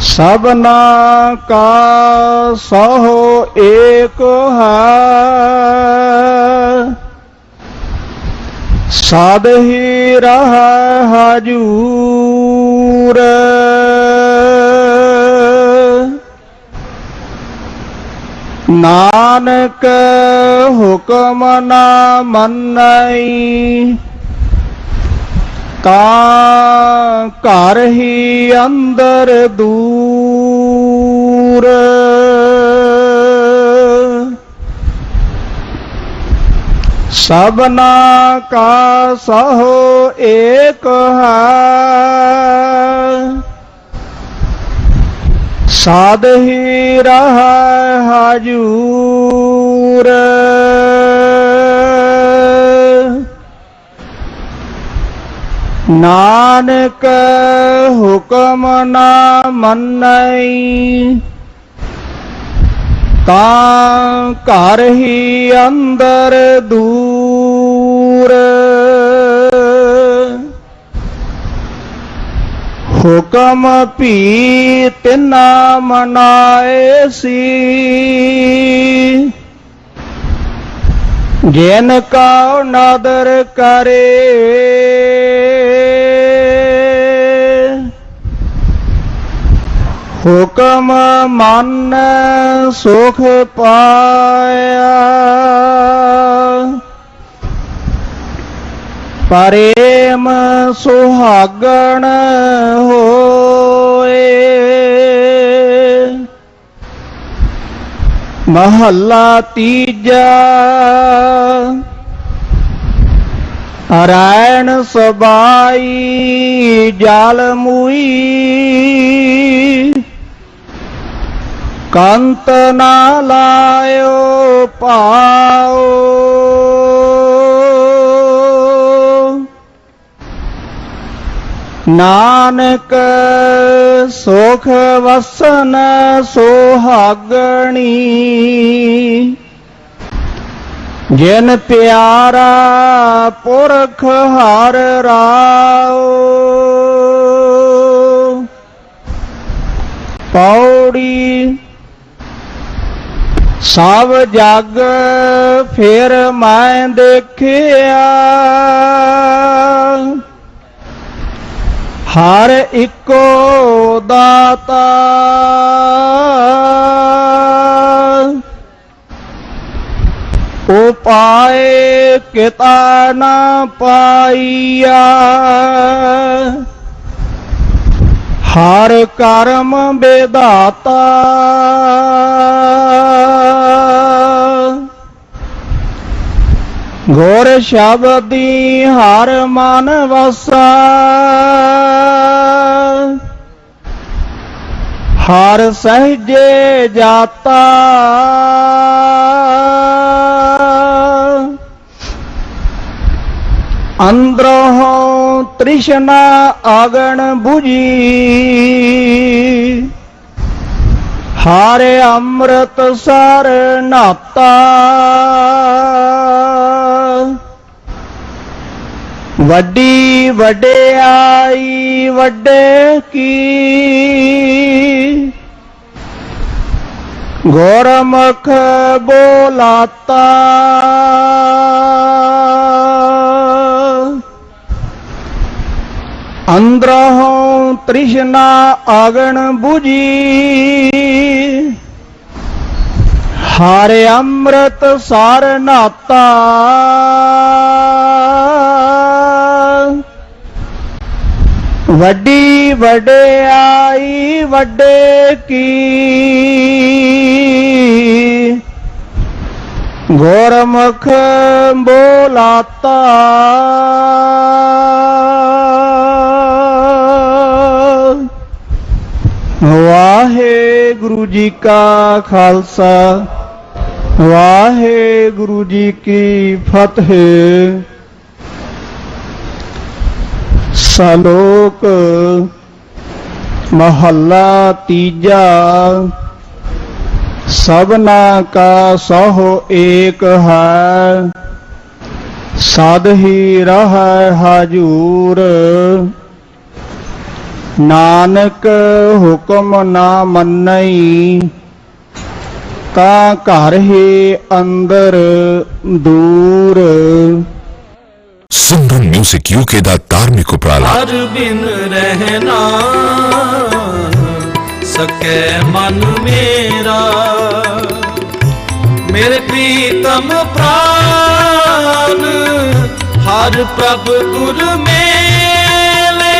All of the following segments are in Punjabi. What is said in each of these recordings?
ਸਭਨਾ ਕਾ ਸਹੁ ਏਕ ਹੈ। ਸਦ ਹੀ ਰਹ ਹਜੂਰ। ਨਾਨਕ ਹੁਕਮ ਨਾ ਮੰਨਈ। ਤਾਂ ਘਰ ਹੀ ਅੰਦਰ ਦੂਰ। ਸਭਨਾ ਕਾ ਸਹੁ ਏਕ ਹੈ। ਸਾਧ ਹੀ ਰਹ ਹਜੂਰ। ਨਾਨਕ ਹੁਕਮ ਨਾ ਮੰਨਈ ਤਾਂ ਘਰ ਹੀ ਅੰਦਰ ਦੂਰ। ਹੁਕਮ ਭੀ ਤਿਨਾ ਮਨਾਏ ਸੀ। ਜਿਨ ਕਾ ਨਦਰ ਕਰੇ। ਹੁਕਮ ਮਨ ਸੁਖ ਪਾਇਆ। ਪ੍ਰੇਮ ਸੁਹਾਗਣ ਹੋਏ। ਮਹੱਲਾ ਤੀਜਾ। ਅਰੈਣ ਸਬਾਈ ਜਲ ਮੂਈ। ਕੰਤ ਨਾ ਲਾਇਓ ਪਾਓ ਨਾਨਕ ਸੁਖ ਵਸਨ ਸੋਹਾਗਣੀ। ਜਿਨ ਪਿਆਰਾ ਪੁਰਖ ਹਰ ਰਾਓ ਪੌੜੀ ਸਭ ਜਗ ਫਿਰ ਮੈਂ ਦੇਖਿਆ। ਹਰ ਇੱਕੋ ਦਾਤਾ ਉਪਾਏ ਕਿਤਾ ਨਾ ਪਾਈਆ। ਹਰ ਕਰਮ ਬੇਦਾਤਾ ਗੁਰ ਸ਼ਬਦੀ ਹਰ ਮਨ ਵਸਾ। ਹਰ ਸਹਜੇ ਜਾਤਾ। ਅੰਦਰੋਂ ਤ੍ਰਿਸ਼ਨਾ ਆਗਣ 부ਜੀ ਹਾਰੇ ਅੰਮ੍ਰਿਤ ਸਰ ਨਾਤਾ। ਵੱਡੀ ਵਡਿਆਈ ਵੱਡੇ ਕੀ। ਗੁਰਮੁਖ ਬੋਲਾਤਾ। ਅੰਦਰੋਂ ਤ੍ਰਿਸ਼ਨਾ ਆਗਣ 부ਜੀ ਹਾਰੇ ਅੰਮ੍ਰਿਤ ਸਾਰ ਨਾਤਾ। ਵੱਡੀ ਵਡਿਆਈ ਵੱਡੇ ਕੀ। ਗੁਰਮੁਖ ਬੋਲਾਤਾ ਵਾਹਿਗੁਰੂ ਜੀ ਕਾ ਖਾਲਸਾ ਵਾਹਿਗੁਰੂ ਜੀ ਕੀ ਫਤਿਹ ਸ਼ਲੋਕ ਮਹੱਲਾ ਤੀਜਾ ਸਭਨਾ ਕਾ ਸਹੁ ਏਕ ਹੈ ਸਦ ਹੀ ਰਹੈ ਹਜੂਰ। ਨਾਨਕ ਹੁਕਮ ਨਾ ਮੰਨਈ ਤਾ ਘਰ ਹੀ ਅੰਦਰ ਦੂਰ। ਸਿਮਰਨ ਮਿਊਜ਼ਿਕ ਯੂਕੇ ਦਾ ਧਾਰਮਿਕ ਉਪਰਾਲਾ। ਹਰ ਬਿਨ ਰਹਿਣਾ ਸਕੈ ਮਨ ਮੇਰਾ। ਮੇਰੇ ਪ੍ਰੀਤਮ ਪ੍ਰਾਨ ਹਰ ਪ੍ਰਭ ਗੁਰ ਮੇਲੇ।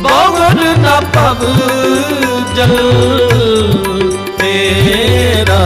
ਬਵਨ ਨਾ ਪਵ ਜਲ ਤੇਰਾ।